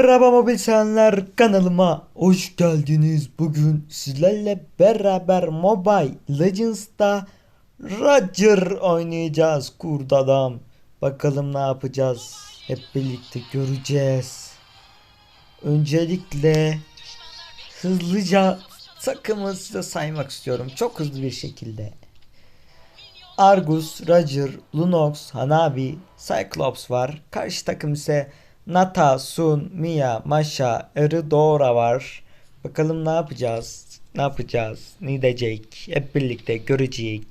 Merhaba mobil sevenler kanalıma hoş geldiniz. Bugün sizlerle beraber Mobile Legends'ta Roger oynayacağız kurt adam. Bakalım ne yapacağız. Hep birlikte göreceğiz. Öncelikle hızlıca takımı size saymak istiyorum. Çok hızlı bir şekilde. Argus, Roger, Lunox, Hanabi, Cyclops var. Karşı takım ise Nata, Sun, Mia, Masha, Eridora var. Bakalım ne yapacağız? Ne yapacağız? Ne diyecek? Hep birlikte göreceğiz.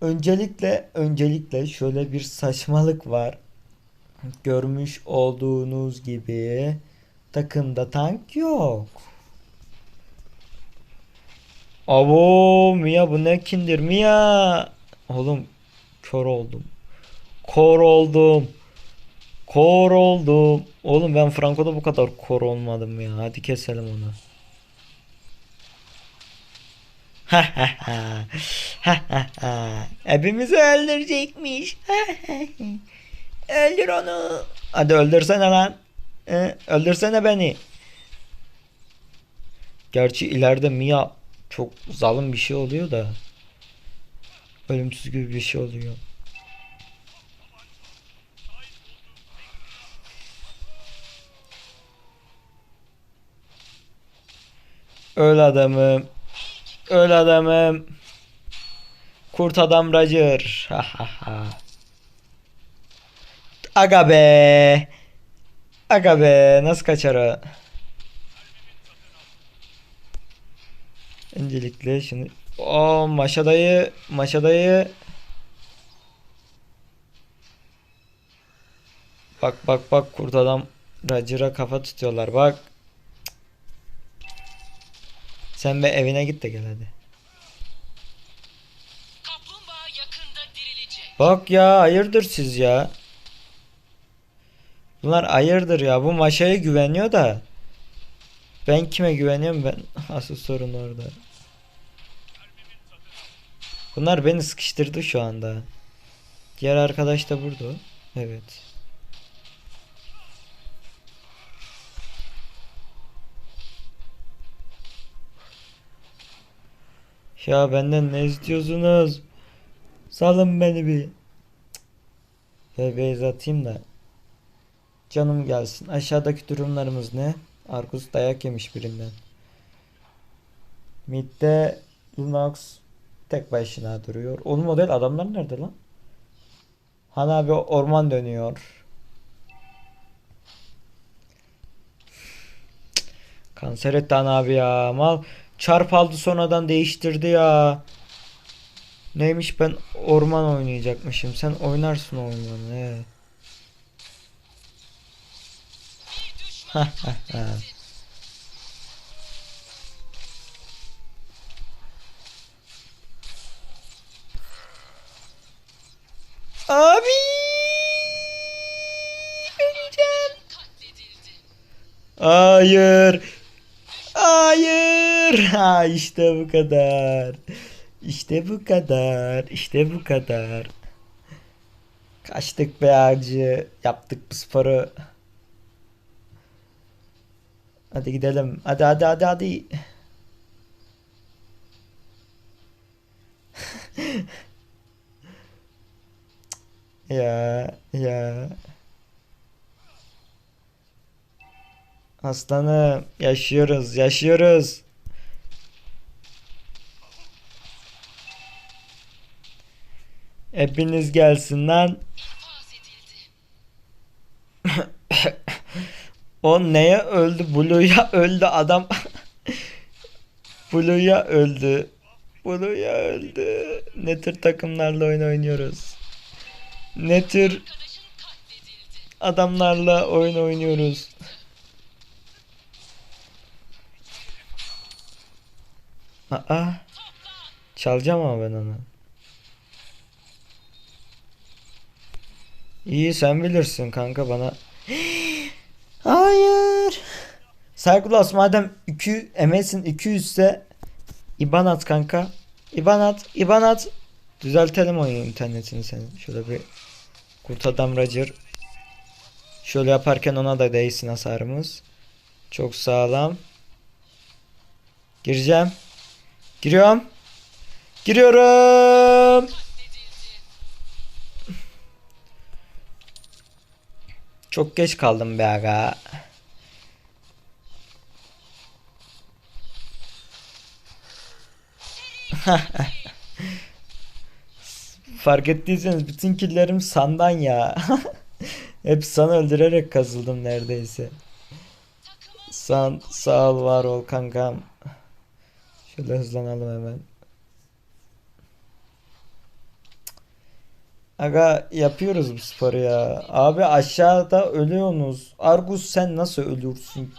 Öncelikle öncelikle şöyle bir saçmalık var. Görmüş olduğunuz gibi takımda tank yok. Abo Mia bu ne kindir Mia. Oğlum kör oldum. Kor oldum. Kor oldum. Oğlum ben Franco'da bu kadar kor olmadım ya. Hadi keselim onu. Hepimizi öldürecekmiş. Öldür onu. Hadi öldürsene lan. Öldürsene beni. Gerçi ileride Mia çok zalim bir şey oluyor da. Ölümsüz gibi bir şey oluyor. Öl adamım. Öl adamım. Kurt adam Roger. Aga be. Aga be. Nasıl kaçar o? Öncelikle şimdi o maşadayı maşadayı Bak bak bak kurt adam Roger'a kafa tutuyorlar bak. Sen be evine git de gel hadi. Bak ya hayırdır siz ya. Bunlar hayırdır ya. Bu maşaya güveniyor da. Ben kime güveniyorum ben? Asıl sorun orada. Bunlar beni sıkıştırdı şu anda. Diğer arkadaş da burada. Evet. Ya benden ne istiyorsunuz? Salın beni bir. Ve base atayım da. Canım gelsin. Aşağıdaki durumlarımız ne? Argus dayak yemiş birinden. Mid'de Lunox tek başına duruyor. Onun model adamlar nerede lan? Hanabi orman dönüyor. Kanser etti Hanabi ya. Mal çarp aldı sonradan değiştirdi ya. Neymiş ben orman oynayacakmışım. Sen oynarsın ormanı. He. Abi öleceğim. Hayır. Ha işte bu kadar. İşte bu kadar. İşte bu kadar. Kaçtık be ağacı. Yaptık bu sporu. Hadi gidelim. Hadi hadi hadi hadi. ya ya. Aslanım yaşıyoruz yaşıyoruz. Hepiniz gelsin lan. O neye öldü? Blue'ya öldü adam. Blue'ya öldü. Blue'ya öldü. Ne tür takımlarla oyun oynuyoruz? Ne tür adamlarla oyun oynuyoruz? Aa, çalacağım ama ben onu. İyi sen bilirsin kanka bana. Hayır. Cyclops madem 2 MS'in 200 ise IBAN at kanka. IBAN at, IBAN at. Düzeltelim oyun internetini senin. Şöyle bir kurt adam Roger. Şöyle yaparken ona da değsin hasarımız. Çok sağlam. Gireceğim. Giriyorum. Giriyorum. Çok geç kaldım be aga. Fark ettiyseniz bütün killerim sandan ya. Hep sana öldürerek kazıldım neredeyse. San, sağ ol var ol kankam. Şöyle hızlanalım hemen. Aga yapıyoruz bu sporu ya. Abi aşağıda ölüyorsunuz. Argus sen nasıl ölürsün?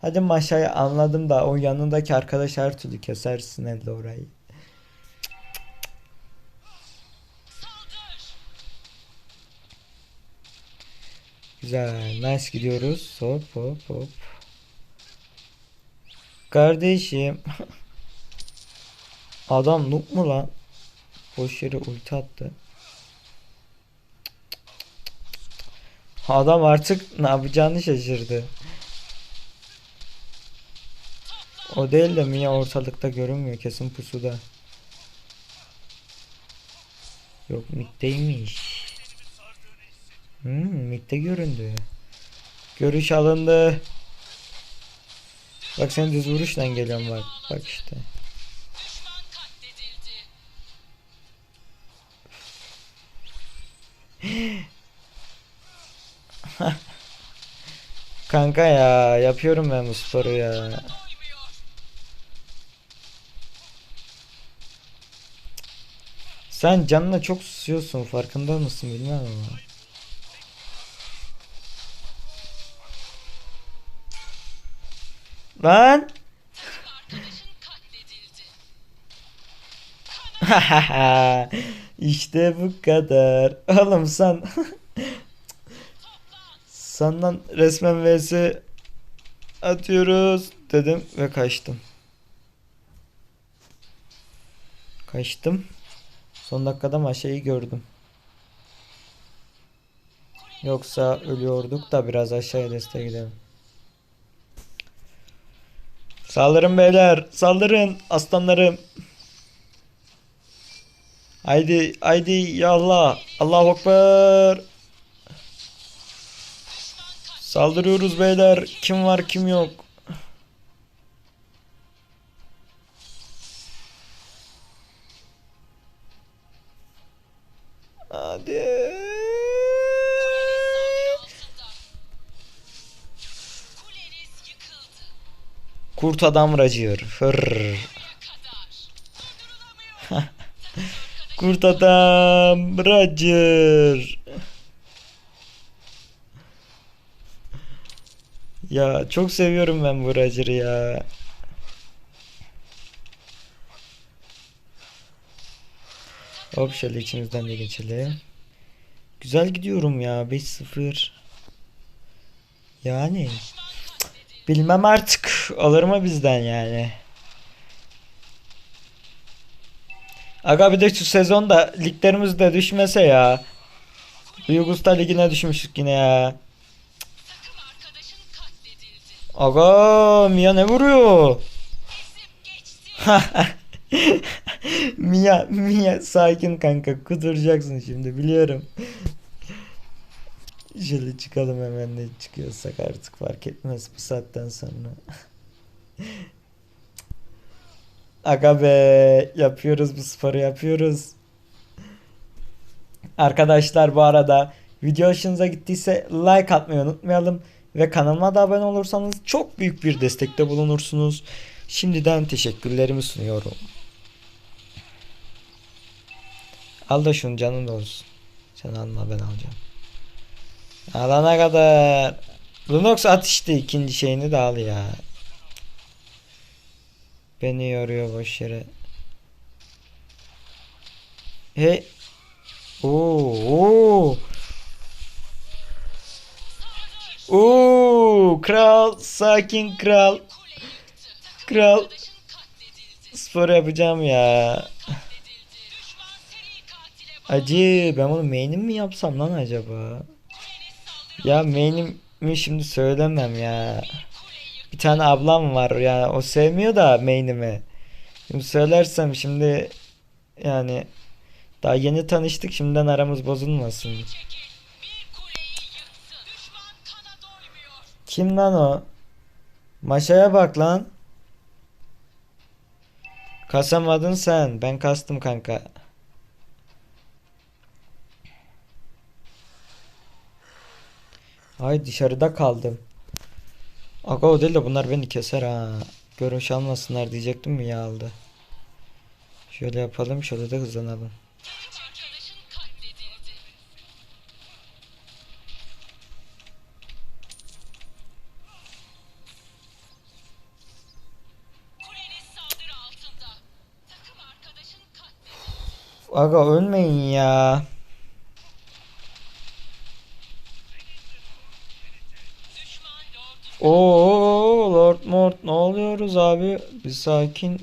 Hadi maşayı anladım da o yanındaki arkadaş her türlü kesersin elde orayı. Güzel. Nice gidiyoruz. Hop hop hop. Kardeşim. Adam noob mu lan? Boş yere ulti attı. Adam artık ne yapacağını şaşırdı. O değil de Mia ortalıkta görünmüyor. Kesin pusuda. Yok middeymiş. Hmm, midde göründü. Görüş alındı. Bak sen düz vuruşla geliyorum bak. Bak işte. Kanka ya yapıyorum ben bu sporu ya. Sen canına çok susuyorsun farkında mısın bilmem ama. Lan! İşte bu kadar. Oğlum sen Senden resmen vs atıyoruz dedim ve kaçtım. Kaçtım. Son dakikada maşayı gördüm. Yoksa ölüyorduk da biraz aşağıya destek gidelim. Saldırın beyler. Saldırın aslanlarım. Haydi haydi ya Allah. Allahu Ekber. Saldırıyoruz beyler. Kim var kim yok. Hadi. Kurt adam racıyor. Kurt adam racır. Ya çok seviyorum ben bu Roger'ı ya. Hop şöyle içimizden de geçelim. Güzel gidiyorum ya 5-0. Yani bilmem artık alır mı bizden yani. Aga bir de şu sezonda liglerimiz de düşmese ya. Yugoslav ligine düşmüştük yine ya. Aga Mia ne vuruyor? Mia, Mia sakin kanka kuduracaksın şimdi biliyorum. Şöyle çıkalım hemen ne çıkıyorsak artık fark etmez bu saatten sonra. Aga be yapıyoruz bu sporu yapıyoruz. Arkadaşlar bu arada video hoşunuza gittiyse like atmayı unutmayalım ve kanalıma da abone olursanız çok büyük bir destekte bulunursunuz. Şimdiden teşekkürlerimi sunuyorum. Al da şunu canın olsun. Sen alma ben alacağım. Alana kadar. Lunox at işte ikinci şeyini de al ya. Beni yoruyor boş yere. Hey. Oo, oo. Oo, kral, sakin kral. Kral. Spor yapacağım ya. Acı ben bunu main'im mi yapsam lan acaba? Ya main'imi şimdi söylemem ya. Bir tane ablam var ya o sevmiyor da main'imi. Şimdi söylersem şimdi yani daha yeni tanıştık şimdiden aramız bozulmasın. Kim lan o? Maşaya bak lan. Kasamadın sen. Ben kastım kanka. Ay dışarıda kaldım. Aga o değil de bunlar beni keser ha. Görünüş almasınlar diyecektim mi ya aldı. Şöyle yapalım şöyle de hızlanalım. Aga ölmeyin ya. Oo Lord Mort ne oluyoruz abi? Bir sakin.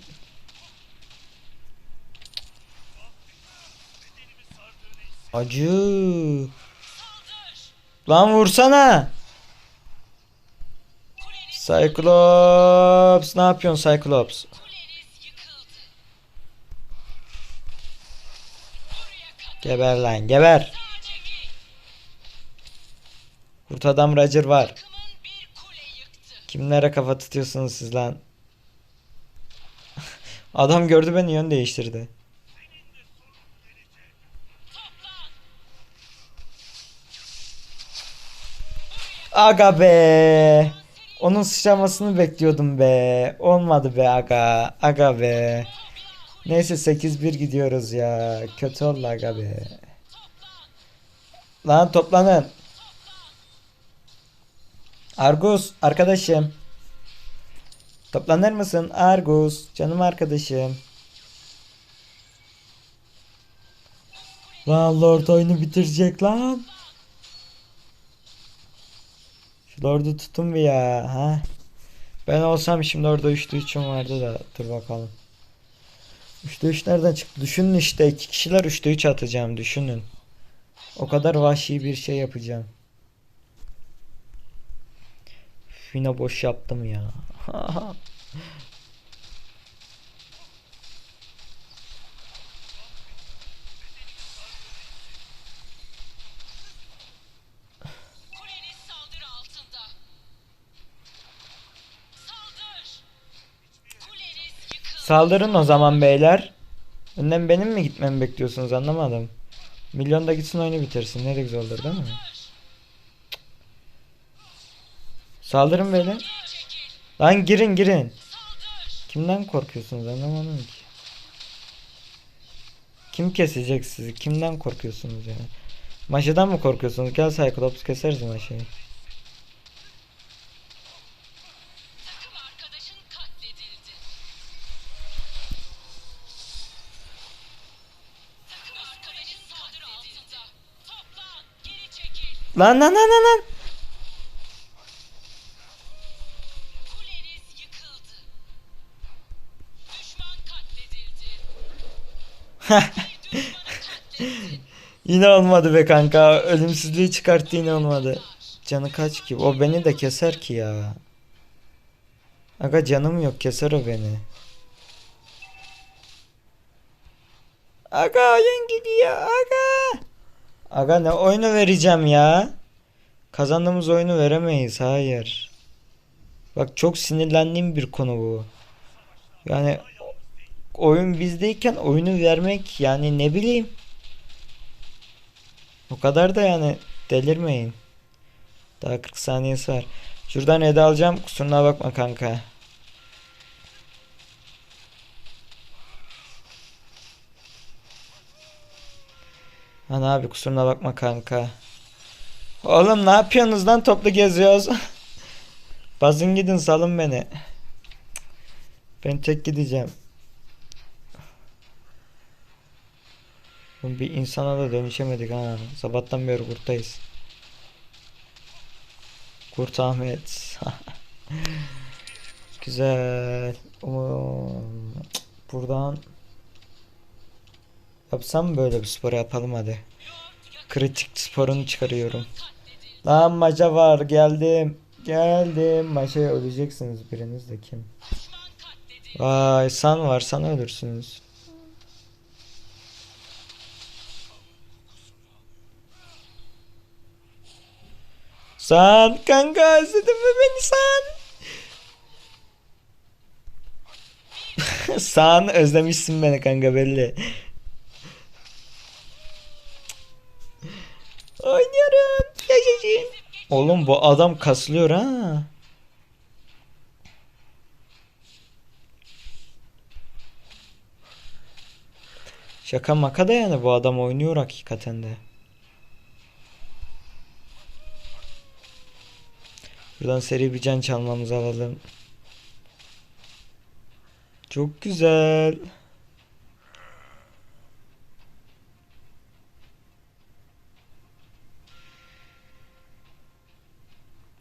Acı. Lan vursana. Cyclops ne yapıyorsun Cyclops? Geber lan geber. Kurt adam Roger var. Kimlere kafa tutuyorsunuz siz lan? Adam gördü beni yön değiştirdi. Aga be. Onun sıçramasını bekliyordum be. Olmadı be aga. Aga be. Neyse 8-1 gidiyoruz ya. Kötü oldu aga be. Lan toplanın. Argus arkadaşım. Toplanır mısın Argus? Canım arkadaşım. Lan Lord oyunu bitirecek lan. Şu Lord'u tutun bir ya. Ha? Ben olsam şimdi orada 3'te 3'üm vardı da. Dur bakalım. 3'te 3 nereden çıktı? Düşünün işte. iki kişiler 3'te 3 atacağım. Düşünün. O kadar vahşi bir şey yapacağım. Üf, Yine boş yaptım ya. Saldırın o zaman beyler. Önden benim mi gitmemi bekliyorsunuz anlamadım. Milyon da gitsin oyunu bitirsin. Ne de güzel olur değil mi? Saldırın beyler. Lan girin girin. Kimden korkuyorsunuz anlamadım ki. Kim kesecek sizi? Kimden korkuyorsunuz ya? Maşadan mı korkuyorsunuz? Gel Cyclops keseriz maşayı. Lan lan lan lan lan. Yine olmadı be kanka. Ölümsüzlüğü çıkarttı yine olmadı. Canı kaç ki? O beni de keser ki ya. Aga canım yok keser o beni. Aga oyun gidiyor aga. Aga ne oyunu vereceğim ya. Kazandığımız oyunu veremeyiz hayır. Bak çok sinirlendiğim bir konu bu. Yani oyun bizdeyken oyunu vermek yani ne bileyim. O kadar da yani delirmeyin. Daha 40 saniyesi var. Şuradan ede alacağım. Kusuruna bakma kanka. Ana abi kusuruna bakma kanka. Oğlum ne yapıyorsunuz lan toplu geziyoruz. Bazın gidin salın beni. Ben tek gideceğim. Bir insana da dönüşemedik ha. Sabahtan beri kurttayız. Kurt Ahmet. Güzel. Um, Buradan yapsam böyle bir spor yapalım hadi. Kritik sporunu çıkarıyorum. Lan maşa var geldim. Geldim. Maşaya öleceksiniz biriniz de kim? Vay san var san ölürsünüz. San kanka özledin mi beni san? san özlemişsin beni kanka belli. Oynuyorum. Yaşasın. Oğlum bu adam kaslıyor ha. Şaka maka da yani bu adam oynuyor hakikaten de. Buradan seri bir can çalmamızı alalım. Çok güzel.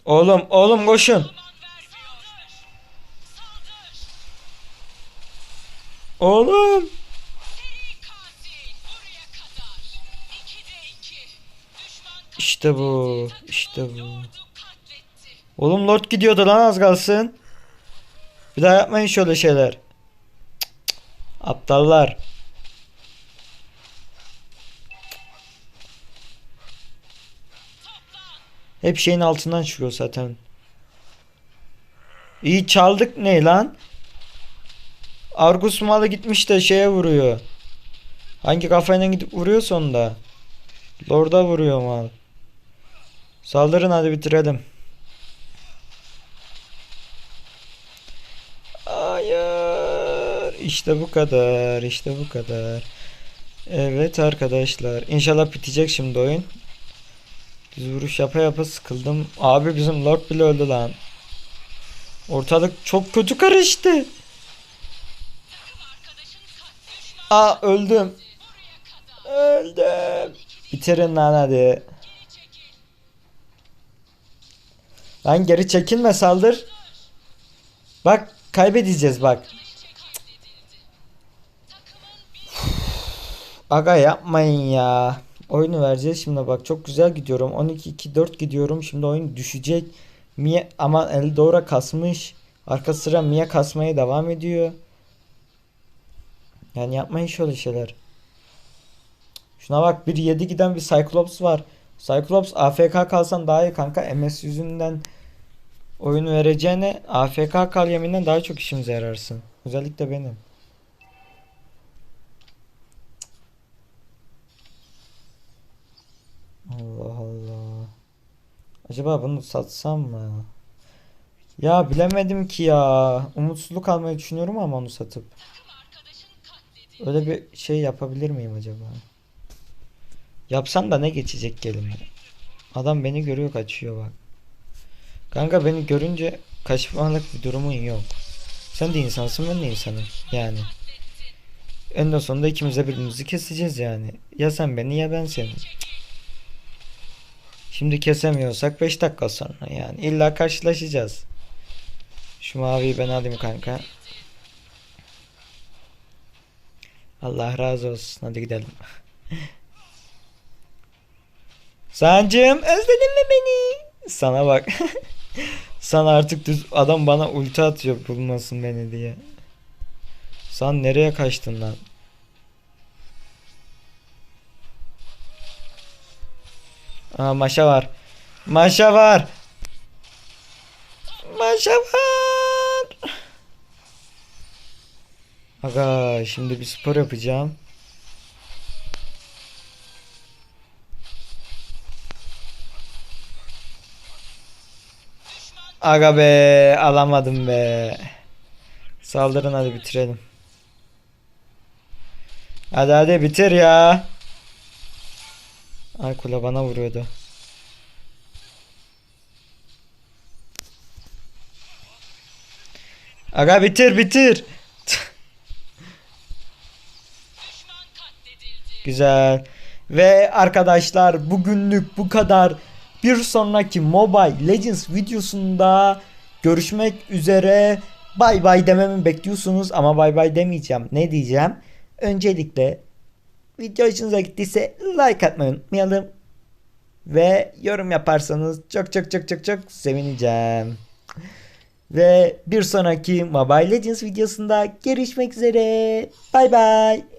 Oğlum oğlum koşun. Oğlum. İşte bu. işte bu. Oğlum Lord gidiyordu lan az kalsın. Bir daha yapmayın şöyle şeyler. Cık cık. Aptallar. Hep şeyin altından çıkıyor zaten. İyi çaldık ne lan? Argus malı gitmiş de şeye vuruyor. Hangi kafayla gidip vuruyor sonunda? Lord'a vuruyor mal. Saldırın hadi bitirelim. Hayır. İşte bu kadar. işte bu kadar. Evet arkadaşlar. İnşallah bitecek şimdi oyun. Düz vuruş yapa yapa sıkıldım. Abi bizim Lord bile öldü lan. Ortalık çok kötü karıştı. Aa öldüm. Öldüm. Bitirin lan hadi. Lan geri çekilme saldır. Bak kaybedeceğiz bak. Aga yapmayın ya. Oyunu vereceğiz şimdi bak çok güzel gidiyorum. 12-2-4 gidiyorum. Şimdi oyun düşecek. Mia aman Eldora kasmış. Arka sıra Mia kasmaya devam ediyor. Yani yapmayın şöyle şeyler. Şuna bak bir 7 giden bir Cyclops var. Cyclops AFK kalsan daha iyi kanka. MS yüzünden oyunu vereceğine AFK kal yeminden daha çok işimize yararsın. Özellikle benim. Allah Allah. Acaba bunu satsam mı? Ya bilemedim ki ya. Umutsuzluk almayı düşünüyorum ama onu satıp. Öyle bir şey yapabilir miyim acaba? Yapsam da ne geçecek elime? Adam beni görüyor kaçıyor bak. Kanka beni görünce kaçmalık bir durumun yok. Sen de insansın ben de insanım. Yani. En sonunda ikimiz de birbirimizi keseceğiz yani. Ya sen beni ya ben seni. Şimdi kesemiyorsak 5 dakika sonra yani. İlla karşılaşacağız. Şu maviyi ben alayım kanka. Allah razı olsun. Hadi gidelim. Sancım özledin mi beni? Sana bak. Sana artık düz adam bana ulti atıyor bulmasın beni diye. Sen nereye kaçtın lan? Aa maşa var. Maşa var. Maşa var. Aga şimdi bir spor yapacağım. Aga be alamadım be. Saldırın hadi bitirelim. Hadi hadi bitir ya. Ay kula bana vuruyordu. Aga bitir bitir. Güzel. Ve arkadaşlar bugünlük bu kadar. Bir sonraki Mobile Legends videosunda görüşmek üzere. Bay bay dememi bekliyorsunuz ama bay bay demeyeceğim. Ne diyeceğim? Öncelikle video hoşunuza gittiyse like atmayı unutmayalım. ve yorum yaparsanız çok çok çok çok çok sevineceğim. Ve bir sonraki Mobile Legends videosunda görüşmek üzere. Bay bay.